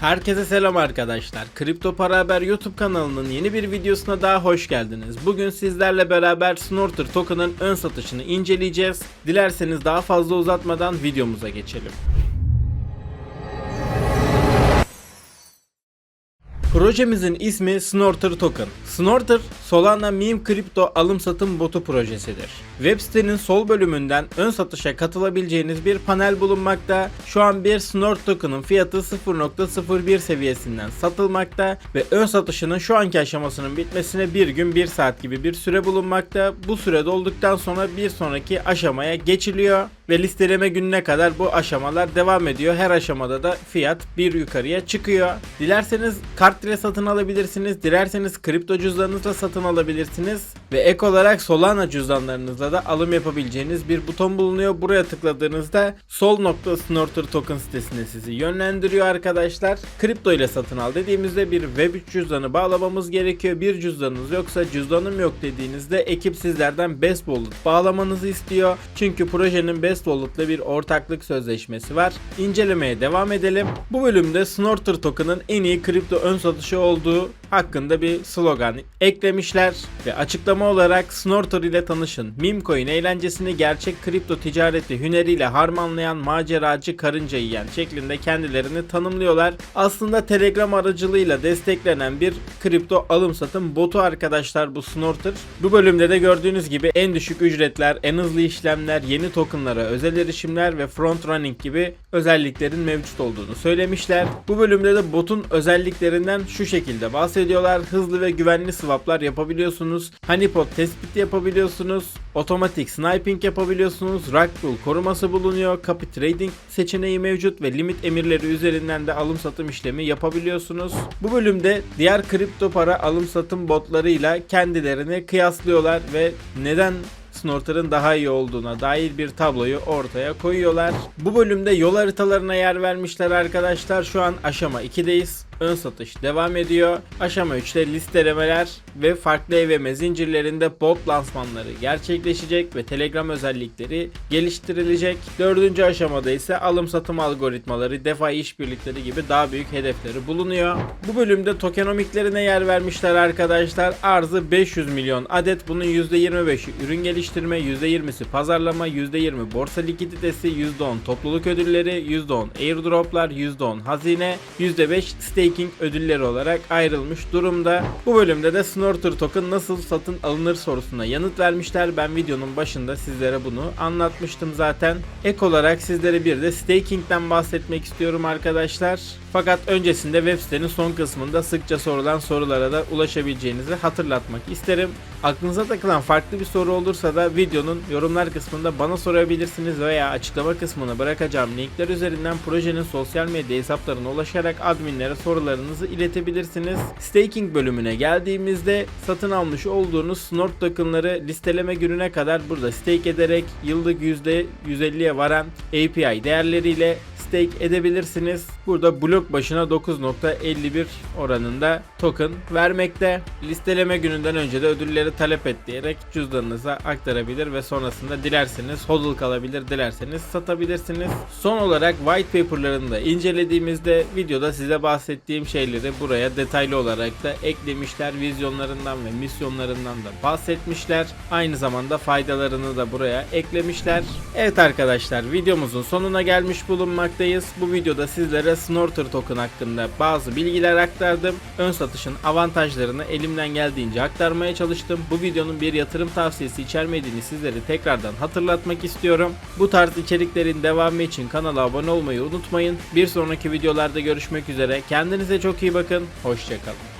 Herkese selam arkadaşlar. Kripto Para Haber YouTube kanalının yeni bir videosuna daha hoş geldiniz. Bugün sizlerle beraber Snorter token'ın ön satışını inceleyeceğiz. Dilerseniz daha fazla uzatmadan videomuza geçelim. Projemizin ismi Snorter Token. Snorter, Solana meme kripto alım satım botu projesidir. Web sitenin sol bölümünden ön satışa katılabileceğiniz bir panel bulunmakta. Şu an bir Snort Token'ın fiyatı 0.01 seviyesinden satılmakta ve ön satışının şu anki aşamasının bitmesine bir gün bir saat gibi bir süre bulunmakta. Bu süre dolduktan sonra bir sonraki aşamaya geçiliyor ve listeleme gününe kadar bu aşamalar devam ediyor. Her aşamada da fiyat bir yukarıya çıkıyor. Dilerseniz kart ile satın alabilirsiniz. Dilerseniz kripto cüzdanınızla satın alabilirsiniz. Ve ek olarak Solana cüzdanlarınızla da alım yapabileceğiniz bir buton bulunuyor. Buraya tıkladığınızda sol nokta Snorter Token sitesine sizi yönlendiriyor arkadaşlar. Kripto ile satın al dediğimizde bir Web3 cüzdanı bağlamamız gerekiyor. Bir cüzdanınız yoksa cüzdanım yok dediğinizde ekip sizlerden Best Wallet bağlamanızı istiyor. Çünkü projenin Best Wallet'la bir ortaklık sözleşmesi var. İncelemeye devam edelim. Bu bölümde Snorter Token'ın en iyi kripto ön satışı olduğu hakkında bir slogan eklemişler ve açıklama olarak Snorter ile tanışın. Meme coin eğlencesini gerçek kripto ticareti hüneriyle harmanlayan maceracı karınca yiyen şeklinde kendilerini tanımlıyorlar. Aslında Telegram aracılığıyla desteklenen bir kripto alım satım botu arkadaşlar bu Snorter. Bu bölümde de gördüğünüz gibi en düşük ücretler, en hızlı işlemler, yeni tokenlara özel erişimler ve front running gibi özelliklerin mevcut olduğunu söylemişler. Bu bölümde de botun özelliklerinden şu şekilde bahsediyorlar. Hızlı ve güvenli swaplar yapabiliyorsunuz. Honeypot tespiti yapabiliyorsunuz. Otomatik sniping yapabiliyorsunuz. Rugpull koruması bulunuyor. Copy trading seçeneği mevcut ve limit emirleri üzerinden de alım satım işlemi yapabiliyorsunuz. Bu bölümde diğer kripto para alım satım botlarıyla kendilerini kıyaslıyorlar ve neden Snorter'ın daha iyi olduğuna dair bir tabloyu ortaya koyuyorlar. Bu bölümde yol haritalarına yer vermişler arkadaşlar. Şu an aşama 2'deyiz. Ön satış devam ediyor. Aşama 3'te listelemeler ve farklı EVM zincirlerinde bot lansmanları gerçekleşecek ve Telegram özellikleri geliştirilecek. Dördüncü aşamada ise alım satım algoritmaları, DeFi işbirlikleri gibi daha büyük hedefleri bulunuyor. Bu bölümde tokenomiklerine yer vermişler arkadaşlar. Arzı 500 milyon adet. Bunun %25'i ürün geliştirme, %20'si pazarlama, %20 borsa likiditesi, %10 topluluk ödülleri, %10 airdroplar, %10 hazine, %5 staking ödülleri olarak ayrılmış durumda. Bu bölümde de Snorter Token nasıl satın alınır sorusuna yanıt vermişler. Ben videonun başında sizlere bunu anlatmıştım zaten. Ek olarak sizlere bir de staking'den bahsetmek istiyorum arkadaşlar. Fakat öncesinde web sitenin son kısmında sıkça sorulan sorulara da ulaşabileceğinizi hatırlatmak isterim. Aklınıza takılan farklı bir soru olursa da videonun yorumlar kısmında bana sorabilirsiniz veya açıklama kısmına bırakacağım linkler üzerinden projenin sosyal medya hesaplarına ulaşarak adminlere sorularınızı iletebilirsiniz. Staking bölümüne geldiğimizde satın almış olduğunuz Snort tokenları listeleme gününe kadar burada stake ederek yıllık %150'ye varan API değerleriyle stake edebilirsiniz. Burada blok başına 9.51 oranında token vermekte. Listeleme gününden önce de ödülleri talep et diyerek cüzdanınıza aktarabilir ve sonrasında dilerseniz hodl kalabilir, dilerseniz satabilirsiniz. Son olarak white paper'larını da incelediğimizde videoda size bahsettiğim şeyleri buraya detaylı olarak da eklemişler. Vizyonlarından ve misyonlarından da bahsetmişler. Aynı zamanda faydalarını da buraya eklemişler. Evet arkadaşlar videomuzun sonuna gelmiş bulunmaktayız. Bu videoda sizlere Snorter token hakkında bazı bilgiler aktardım. Ön satışın avantajlarını elimden geldiğince aktarmaya çalıştım. Bu videonun bir yatırım tavsiyesi içermediğini sizlere tekrardan hatırlatmak istiyorum. Bu tarz içeriklerin devamı için kanala abone olmayı unutmayın. Bir sonraki videolarda görüşmek üzere. Kendinize çok iyi bakın. Hoşçakalın.